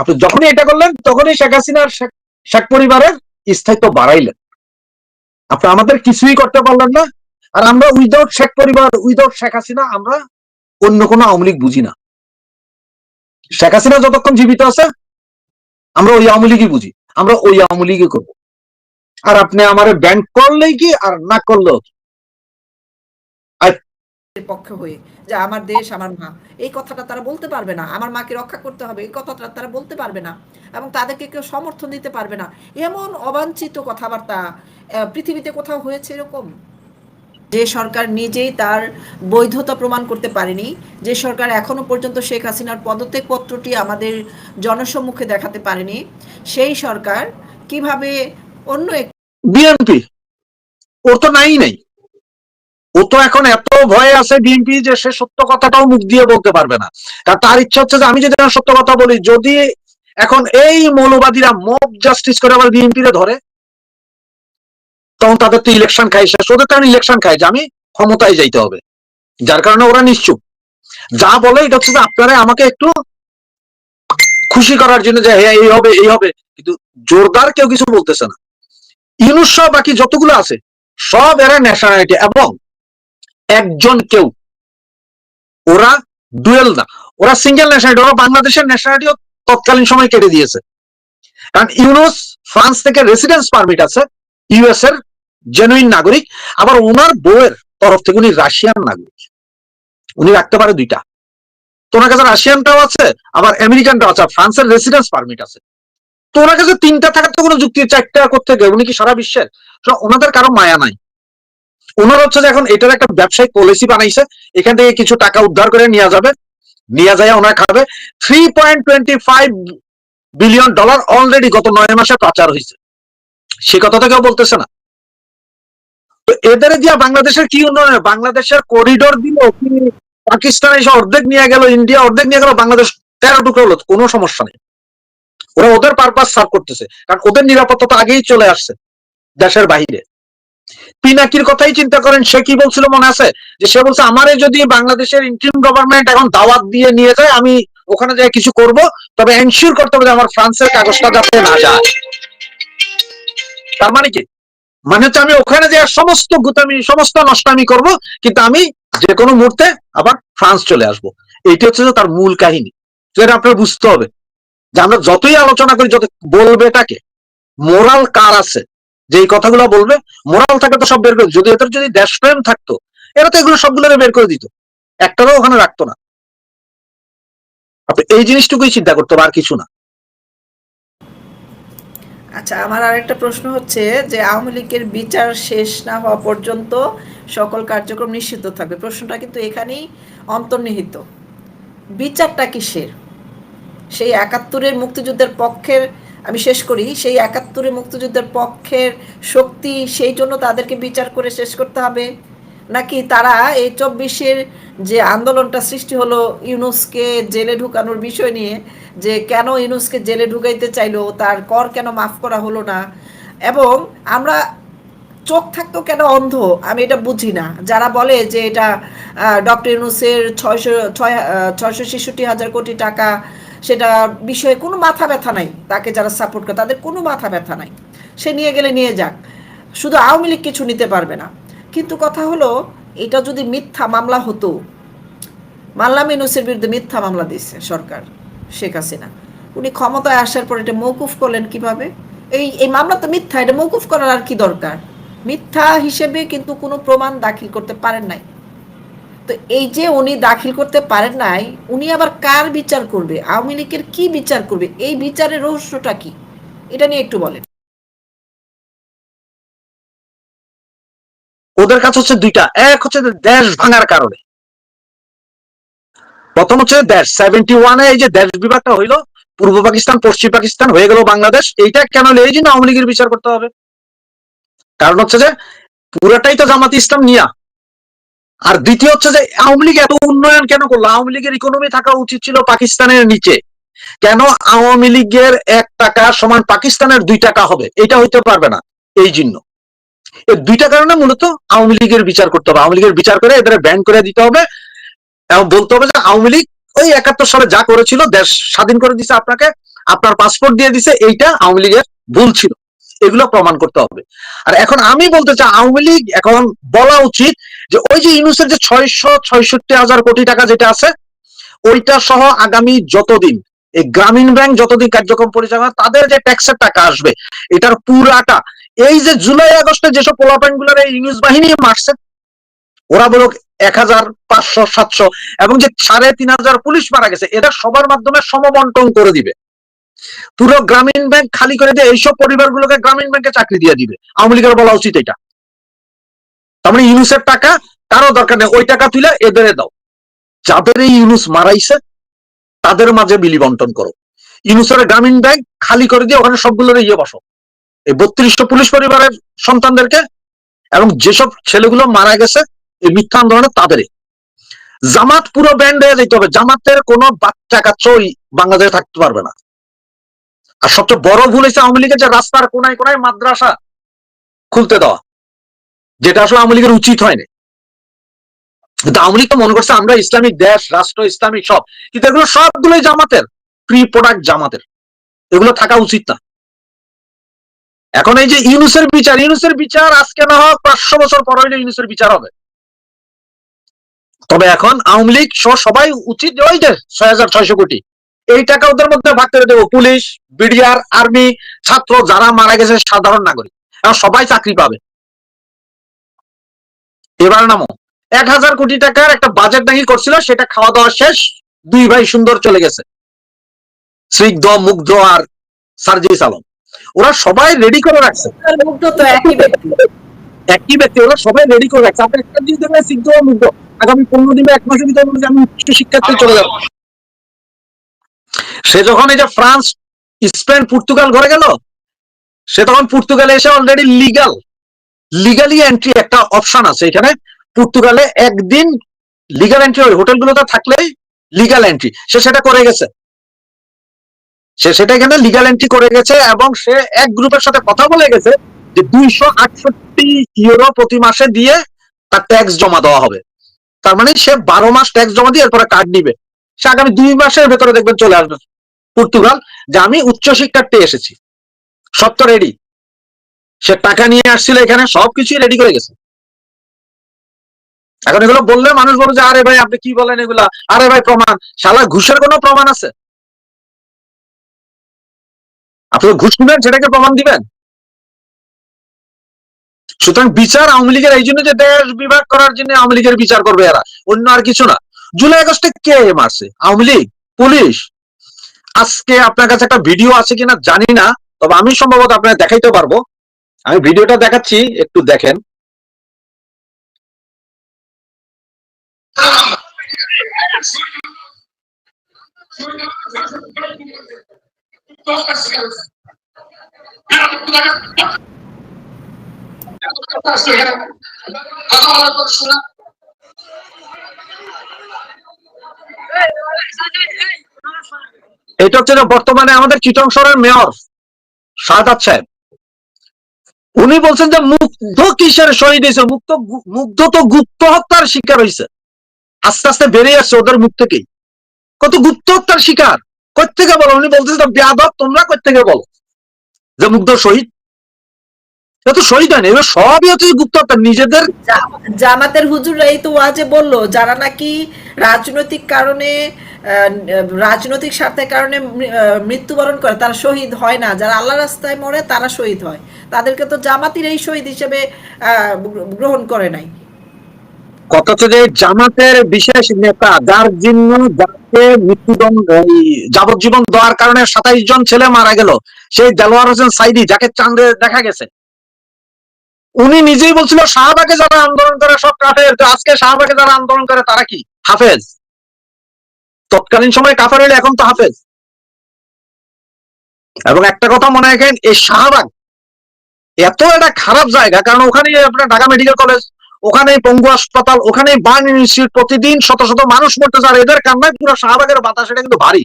আপনি যখনই এটা করলেন, তখনই শেখ হাসিনার শেখ- পরিবারের স্থায়িত্ব বাড়াইলেন। আপনি আমাদের কিছুই করতে পারলেন না, আর আমরা উইদাউট শেখ পরিবার, উইদাউট শেখ হাসিনা, আমরা অন্য কোনো আওয়ামী লীগ বুঝি না। শেখ হাসিনা যতক্ষণ জীবিত আছে, আমরা ওই আওয়ামী লীগই বুঝি, আমরা ওই আওয়ামী লীগই করব। আর আপনি আমার ব্যাংক করলেই কি, আর না করলেও কি? পক্ষে হয়ে, যে আমার দেশ, আমার মা। এই কথাটা তারা বলতে পারবে না। আমার মাকে রক্ষা করতে হবে। এই কথাটা তারা বলতে পারবে না। এবং তাদেরকে কেউ সমর্থন দিতে পারবে না। এমন অবাঞ্ছিত কথাবার্তা পৃথিবীতে কোথাও হয়েছে এরকম? যে সরকার নিজেই তার বৈধতা প্রমাণ করতে পারেনি, যে সরকার এখনও পর্যন্ত শেখ হাসিনার পদত্যাগ পত্রটি আমাদের জনসম্মুখে দেখাতে পারেনি, সেই সরকার কীভাবে অন্য বিএনপি, ওর তো নাই নাই। ও তো এখন এত ভয়ে আছে বিএনপি যে সে সত্য কথাটাও মুখ দিয়ে বলতে পারবে না। কারণ তার ইচ্ছা হচ্ছে যে আমি যদি সত্য কথা বলি, যদি এখন এই মৌলবাদীরা মব জাস্টিস করে আবার বিএনপি ধরে, তখন তাদের তো ইলেকশন খাই শেষ। ওদের তো ইলেকশন খাই যে আমি ক্ষমতায় যাইতে হবে। যার কারণে ওরা নিশ্চুপ। যা বলে এটা হচ্ছে যে আপনারা আমাকে একটু খুশি করার জন্য যে হ্যাঁ এই হবে এই হবে। কিন্তু জোরদার কেউ কিছু বলতেছে না। ইউনুস বাকি যতগুলো আছে, সব এরা ন্যাশনালিটি এবং একজন কেউ। ওরা ডুয়েল না ওরা সিঙ্গেল ন্যাশনালিটি ওরা বাংলাদেশের ন্যাশনালিটিও তৎকালীন সময় কেটে দিয়েছে। কারণ ইউনুস ফ্রান্স থেকে রেসিডেন্স পারমিট আছে ইউএস এর জেনুইন নাগরিক, আবার ওনার বউয়ের তরফ থেকে উনি রাশিয়ান নাগরিক। উনি রাখতে পারে দুইটা। তো ওনার কাছে রাশিয়ানটাও আছে, আবার আমেরিকানটাও আছে ফ্রান্সের রেসিডেন্স পারমিট আছে। তো ওনার কাছে তিনটা থাকার তো কোনো যুক্তি, চারটা করতে গেলে উনি কি সারা বিশ্বের? ওনাদের কারও মায়া নাই। ওনার হচ্ছে যে এখন এটার একটা ব্যবসায়িক পলিসি বানাইছে, এখান থেকে কিছু টাকা উদ্ধার করে নিয়ে যাবে, নিয়ে যায় ওনার খাবে। Three point twenty five billion dollar already গত নয় মাসে পাচার হয়েছে সে কথা কেউ বলতেছে না। তো এদের দিয়া বাংলাদেশের কি উন্নয়ন বাংলাদেশের করিডোর দিল কি পাকিস্তান এসে অর্ধেক নিয়ে গেল, ইন্ডিয়া অর্ধেক নিয়ে গেল, বাংলাদেশ তেরো টুকরো হলো, কোনো সমস্যা নেই। ওরা ওদের পারপাস সার্ভ করতেছে। কারণ ওদের নিরাপত্তা তো আগেই চলে আসছে দেশের বাহিরে পিনাকির কথাই চিন্তা করেন, সে কি বলছিল মনে আছে? যে সে বলছে, আমারে যদি বাংলাদেশের ইন্টারিম গভর্নমেন্ট এখন দাওয়াত দিয়ে নিয়ে যায়, আমি ওখানে যাই কিছু করব, তবে এনশিওর করতে হবে আমার ফ্রান্সের কাগজটা যাতে না যায়। তার মানে কি? মানে হচ্ছে আমি ওখানে যে সমস্ত গুতামি, সমস্ত নষ্টামি করব, কিন্তু আমি যে কোনো মুহূর্তে আবার ফ্রান্স চলে আসব। এইটা হচ্ছে তার মূল কাহিনী। এটা আপনার বুঝতে হবে। যে আমরা যতই আলোচনা করি, যত বলবে এটাকে, মোরাল কার আছে? যে এই কথাগুলো বলবে মোরাল থাকে তো সব বের করে যদি এদের যদি দেশ দেশপ্রেম থাকতো, এরা তো এগুলো সবগুলো বের করে দিত। একটারও ওখানে রাখতো না। এই জিনিসটুকুই চিন্তা করতে আর কিছু না। আচ্ছা আমার আরেকটা প্রশ্ন হচ্ছে যে, আওয়ামী লীগের বিচার শেষ না হওয়া পর্যন্ত সকল কার্যক্রম নিষিদ্ধ থাকবে। প্রশ্নটা কিন্তু এখানেই অন্তর্নিহিত। বিচারটা কিসের? সেই একাত্তরের মুক্তিযুদ্ধের পক্ষের আমি শেষ করি। সেই একাত্তরে মুক্তিযুদ্ধের পক্ষের শক্তি, সেই জন্য তাদেরকে বিচার করে শেষ করতে হবে। নাকি তারা এই চব্বিশের যে আন্দোলনটা সৃষ্টি হলো ইউনুসকে জেলে ঢুকানোর বিষয় নিয়ে, যে কেন ইউনুসকে জেলে ঢুকাইতে চাইলো, তার কর কেন মাফ করা হলো না? এবং আমরা চোখ থাকতো কেন অন্ধ? আমি এটা বুঝি না। যারা বলে যে এটা ডক্টর ইউনুসের ছয়শো, ছয় ছয়শো ছেষট্টি হাজার কোটি টাকা সেটা বিষয়ে কোনো মাথা ব্যথা নাই, তাকে যারা সাপোর্ট করে, তাদের কোনো মাথা ব্যথা নাই। সে নিয়ে গেলে নিয়ে যাক, শুধু আওয়ামী লীগ কিছু নিতে পারবে না। কিন্তু কথা হলো, এটা যদি মিথ্যা মামলা হতো মাল্লাম ইউনুসের বিরুদ্ধে মিথ্যা মামলা দিচ্ছে সরকার, শেখ হাসিনা। উনি ক্ষমতায় আসার পর এটা মৌকুফ করলেন কীভাবে? এই এই মামলা তো মিথ্যা, এটা মৌকুফ করার আর কি দরকার? মিথ্যা হিসেবে কিন্তু কোনো প্রমাণ দাখিল করতে পারেন নাই। তো এই যে উনি দাখিল করতে পারেন নাই, উনি আবার কার বিচার করবে? আওয়ামী লীগের কি বিচার করবে? এই বিচারের রহস্যটা কি? এটা নিয়ে একটু বলেন। ওদের কাছে হচ্ছে দুইটা। এক হচ্ছে দেশ ভাঙার কারণে। প্রথম হচ্ছে দেশ। সেভেন্টি ওয়ানে এই যে দেশ বিভাগটা হইল, পূর্ব পাকিস্তান, পশ্চিম পাকিস্তান, হয়ে গেল বাংলাদেশ। এইটা কেন? এই জন্য আওয়ামী লীগের বিচার করতে হবে। কারণ হচ্ছে যে পুরাটাই তো জামাত ইসলাম নিয়া। আর দ্বিতীয় হচ্ছে যে আওয়ামী লীগ এত উন্নয়ন কেন করল? আওয়ামী লীগের ইকোনমি থাকা উচিত ছিল পাকিস্তানের নিচে। কেন আওয়ামী লীগের এক টাকা সমান পাকিস্তানের দুই টাকা হবে? এটা হইতে পারবে না। এই জন্য। দুইটা কারণে মূলত আওয়ামী লীগের বিচার করতে হবে। আওয়ামী লীগের বিচার করে এদের ব্যান করে দিতে হবে এবং বলতে হবে যে আওয়ামী লীগ ওই একাত্তর সালে যা করেছিল, দেশ স্বাধীন করে দিছে আপনাকে, আপনার পাসপোর্ট দিয়ে দিছে, এইটা আওয়ামী লীগের ভুল ছিল। এগুলো প্রমাণ করতে হবে। আর এখন আমি বলতে চাই, আওয়ামী লীগ এখন বলা উচিত যে ওই যে ইউনুসের যে ছয়শো ছয়ষট্টি হাজার কোটি টাকা যেটা আছে, ওইটা সহ আগামী যতদিন এই গ্রামীণ ব্যাংক যতদিন কার্যক্রম পরিচালনা তাদের যে ট্যাক্সের টাকা আসবে, এটার পুরাটা, এই যে জুলাই আগস্টে যেসব পোলাপাইনগুলার এই ইউনিস বাহিনী মারছে, ওরা বলুক এক হাজার পাঁচশো, সাতশো, এবং যে সাড়ে তিন হাজার পুলিশ মারা গেছে, এটা সবার মাধ্যমে সমবন্টন করে দিবে। পুরো গ্রামীণ ব্যাংক খালি করে দিয়ে এইসব পরিবারগুলোকে গ্রামীণ ব্যাংকে চাকরি দিয়ে দিবে। আওয়ামী লীগের বলা উচিত এটা তার মানে ইউনুসের টাকা কারও দরকার নেই, ওই টাকা তুলে এদের দাও। যাদের এই ইউনুস মারাইছে, তাদের মাঝে বিলি বন্টন করো। ইউনুসের গ্রামীণ ব্যাংক খালি করে দিয়ে ওখানে সবগুলোর ইয়ে বসো। এই বত্রিশটা পুলিশ পরিবারের সন্তানদেরকে এবং যেসব ছেলেগুলো মারা গেছে, এই মিথ্যা আন্দোলনে তাদের জামাত পুরো ব্যান্ড হয়ে যেতে হবে। জামাতের কোনো বাচ্চা কাচ্চা বাংলাদেশে থাকতে পারবে না। আর সবচেয়ে বড় ভুল হয়েছে আওয়ামী লীগের যে রাস্তার কোনায় কোনায় মাদ্রাসা খুলতে দেওয়া, যেটা আসলে আওয়ামী লীগের উচিত হয়নি। কিন্তু আওয়ামী লীগ তো মনে করছে আমরা ইসলামিক দেশ, রাষ্ট্র, ইসলামিক সব, কিন্তু এগুলো সবগুলোই জামাতের প্রি প্রোডাক্ট জামাতের। এগুলো থাকা উচিত না। এখন এই যে ইউনুসের বিচার ইউনুসের বিচার আজকে না হোক পাঁচশো বছর পর হইলে ইউনুসের বিচার হবে। তবে এখন আওয়ামী লীগ সবাই উচিত ওই যে ছয় হাজার ছয়শো কোটি এই টাকা ওদের মধ্যে ভাগ করে দেবো। পুলিশ বিডিআর আর্মি ছাত্র যারা মারা গেছে সাধারণ নাগরিক। সবাই চাকরি পাবে। এবার নামো। এক হাজার কোটি টাকার একটা বাজেট নাকি করছিল সেটা খাওয়া দাওয়া শেষ দুই ভাই সুন্দর চলে গেছে। স্নিগ্ধ মুগ্ধ আর সার্জিস আলম। ওরা সবাই রেডি করে রাখছে। মুগ্ধ তো একই ব্যক্তি। একই ব্যক্তি ওরা সবাই রেডি করে রাখছে। আপনি একটা দেখবেন সিদ্ধ ও মুগ্ধ। আগামী পনেরো দিনে এক মাসের ভিতরে আমি উচ্চ শিক্ষার্থী চলে যাব। সে যখন এই যে ফ্রান্স, স্পেন, পর্তুগাল ঘরে গেল, সে তখন পর্তুগালে এসে অলরেডি লিগাল লিগালি এন্ট্রি একটা অপশন আছে। এখানে পর্তুগালে একদিন লিগাল এন্ট্রি ওই হোটেলগুলোতে থাকলেই লিগাল এন্ট্রি সে সেটা করে গেছে। সে সেটা এখানে লিগাল এন্ট্রি করে গেছে এবং সে এক গ্রুপের সাথে কথা বলে গেছে যে দুইশো আটষট্টি ইউরো প্রতি মাসে দিয়ে তার ট্যাক্স জমা দেওয়া হবে। তার মানে সে বারো মাস ট্যাক্স জমা দিয়ে এরপরে কার্ড নিবে। সে আগামী দুই মাসের ভেতরে দেখবেন চলে আসবে। পর্তুগাল, যে আমি উচ্চ শিক্ষার্থী এসেছি। সব তো রেডি সে টাকা নিয়ে আসছিল এখানে, সবকিছুই রেডি করে গেছে। এখন এগুলো বললে মানুষ বলবে যে, আরে ভাই, আপনি কি বলেন এগুলা? আরে ভাই, প্রমাণ। শালা, ঘুষের কোনো প্রমাণ আছে? আপনি ঘুষ নেবেন, সেটাকে প্রমাণ দিবেন। সুতরাং বিচার আওয়ামী লীগের, এই জন্য যে দেশ বিভাগ করার জন্য আওয়ামী লীগের বিচার করবে এরা। অন্য আর কিছু না। জুলাই আগস্টে কে মারছে? আওয়ামী লীগ? পুলিশ? আজকে আপনার কাছে একটা ভিডিও আছে কিনা জানি না তবে আমি সম্ভবত আপনাকে দেখাইতে পারব আমি ভিডিওটা দেখাচ্ছি একটু দেখেন এটা হচ্ছে বর্তমানে আমাদের চিটং শহরের মেয়র শাহাদাত সাহেব। উনি বলছেন যে মুগ্ধ কিসের শহীদ হয়েছে? মুক্ত মুগ্ধ তো গুপ্ত হত্যার শিকার হয়েছে। আস্তে আস্তে বেড়ে আসছে ওদের মুখ থেকেই। কত গুপ্ত হত্যার শিকার? কোথেকে বলো? উনি বলতেছে বেয়াদব তোমরা কোথেকে বলো? যে মুগ্ধ শহীদ। শহীদ হয়নি সবই হচ্ছে গুপ্ত হত্যা। নিজেদের জামাতের হুজুরাই তো ওয়াজে বলল যারা নাকি রাজনৈতিক কারণে আহ, রাজনৈতিক স্বার্থের কারণে মৃত্যুবরণ করে, তারা শহীদ হয় না। যারা আল্লাহ রাস্তায় মরে, তারা শহীদ হয়। তাদেরকে তো জামাতির এই শহীদ হিসেবে গ্রহণ করে নাই। কথা হচ্ছে যে জামাতের বিশেষ নেতা, যার জন্য যাকে মৃত্যুদণ্ড যাবজ্জীবন দেওয়ার কারণে সাতাইশ জন ছেলে মারা গেল, সেই দেলোয়ার হোসেন সাইদি, যাকে চাঁদে দেখা গেছে। উনি নিজেই বলছিল, শাহবাগে যারা আন্দোলন করে, সব কাফের। আজকে শাহবাগে যারা আন্দোলন করে, তারা কি? হাফেজ। তৎকালীন সময় কাফের হইলে এখন তো হাফেজ। এবং একটা কথা মনে রাখেন, এই শাহবাগ এত একটা খারাপ জায়গা, কারণ ওখানে আপনার ঢাকা মেডিকেল কলেজ ওখানে পঙ্গু হাসপাতাল ওখানে বার্ন ইনস্টিটিউট, প্রতিদিন শত শত মানুষ মরতেছে আর এদের কান্নায় পুরো শাহবাগের বাতাস এটা কিন্তু ভারী।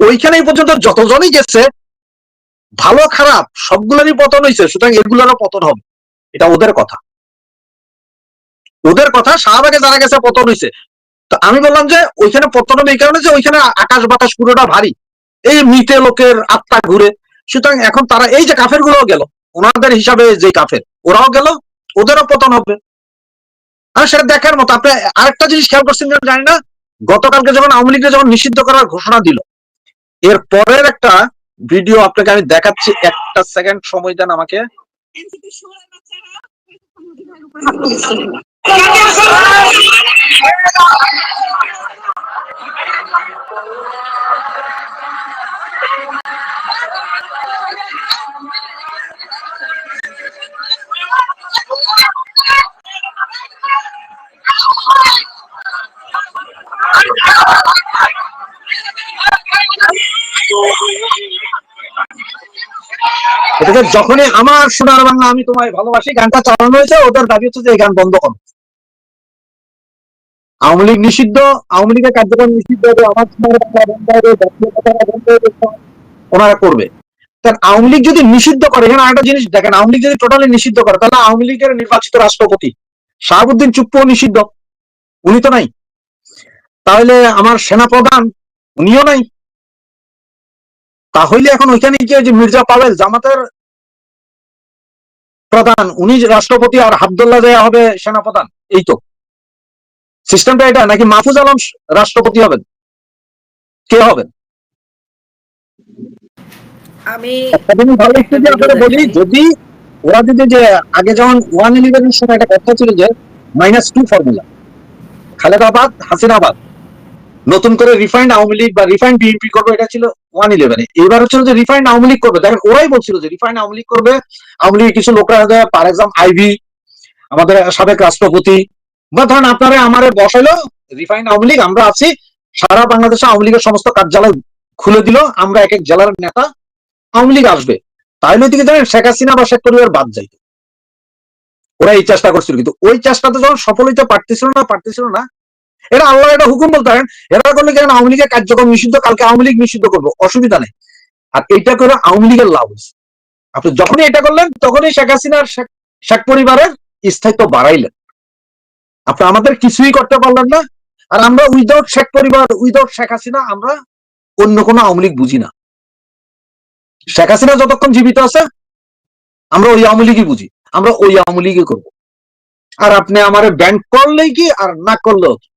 ওইখানেই পর্যন্ত যতজনই গেছে, ভালো খারাপ সবগুলোরই পতন হয়েছে সুতরাং এগুলোরও পতন হবে। এটা ওদের কথা। ওদের কথা, শাহবাগে যারা গেছে, পতন হয়েছে তো আমি বললাম যে, ওইখানে পতন এই কারণে যে ওইখানে আকাশ বাতাস পুরোটা ভারী। এই মৃতে লোকের আত্মা ঘুরে। সুতরাং এখন তারা এই যে কাফেরগুলো গেল, ওনাদের হিসাবে যে কাফের, ওরাও গেল, ওদেরও পতন হবে। আর সেটা দেখার মতো, আপনি আরেকটা জিনিস খেয়াল করছেন জানি না, গতকালকে যখন আওয়ামী লীগকে যখন নিষিদ্ধ করার ঘোষণা দিল, এর পরের একটা ভিডিও আপনাকে আমি দেখাচ্ছি, একটা সেকেন্ড সময় দেন আমাকে। যখনই আমার সোনার বাংলা আমি তোমায় ভালোবাসি, গানটা চালানো হয়েছে ওদের দাবি হচ্ছে যে এই গান বন্ধ করো। আওয়ামী লীগ নিষিদ্ধ, আওয়ামী লীগের কার্যক্রম নিষিদ্ধ হবে, আমার ওনারা করবে। কারণ আওয়ামী লীগ যদি নিষিদ্ধ করে, এখানে আরেকটা জিনিস দেখেন, আওয়ামী লীগ যদি টোটালি নিষিদ্ধ করে, তাহলে আওয়ামী লীগের নির্বাচিত রাষ্ট্রপতি শাহাবুদ্দিন চুপ্পু নিষিদ্ধ। উনি তো নাই। তাহলে আমার সেনাপ্রধান, উনিও নাই। তাহলে এখন ওইখানে গিয়ে যে মির্জা পাবেল জামাতের প্রধান, উনি রাষ্ট্রপতি আর আবদুল্লাহ দেয়া হবে সেনাপ্রধান, এই তো। সিস্টেমটা এটা নাকি মাহফুজ আলম রাষ্ট্রপতি হবেন? কে হবেন? আমি ভালো একটু যে বলি যদি ওরা যদি যে আগে যেমন ওয়ান ইলেভেনের সময় একটা কথা ছিল যে মাইনাস টু ফর্মুলা খালেদাবাদ হাসিনাবাদ নতুন করে রিফাইন্ড আওয়ামী লীগ বা রিফাইন্ড বিএনপি করবে এটা ছিল ওয়ান ইলেভেনে এবার হচ্ছিল যে রিফাইন্ড আওয়ামী লীগ করবে দেখেন ওরাই বলছিল যে রিফাইন্ড আওয়ামী লীগ করবে আওয়ামী লীগের কিছু লোকরা ফর এক্সাম্পল আইভি আমাদের সাবেক রাষ্ট্রপতি বা ধরেন আপনারা আমারে বসাইলো রিফাইন্ড আওয়ামী লীগ, আমরা আছি, সারা বাংলাদেশে আওয়ামী লীগের সমস্ত কার্যালয় খুলে দিল, আমরা এক এক জেলার নেতা আওয়ামী লীগ আসবে। তাহলে ওইদিকে জানেন শেখ হাসিনা বা শেখ পরিবার বাদ যাইত। ওরা এই চেষ্টা করছিল, কিন্তু ওই চেষ্টাতে যখন সফল হইতে পারতেছিল না পারতেছিল না, এরা আল্লাহ এটা হুকুম বলতে পারেন এরা করলে কেন আওয়ামী লীগের কার্যক্রম নিষিদ্ধ, কালকে আওয়ামী লীগ নিষিদ্ধ করব, অসুবিধা নেই। আর এইটা করে আওয়ামী লীগের লাভ আপনি যখনই এটা করলেন, তখনই শেখ হাসিনার শেখ পরিবারের স্থায়িত্ব বাড়াইলেন। আপনি আমাদের কিছুই করতে পারলেন না। আর আমরা উইদাউট শেখ পরিবার উইদাউট শেখ হাসিনা, আমরা অন্য কোনো আওয়ামী লীগ বুঝি না। শেখ হাসিনা যতক্ষণ জীবিত আছে, আমরা ওই আওয়ামী লীগই বুঝি। আমরা ওই আওয়ামী লীগই করব। আর আপনি আমার ব্যাংক করলেই কি, আর না করলেও কি?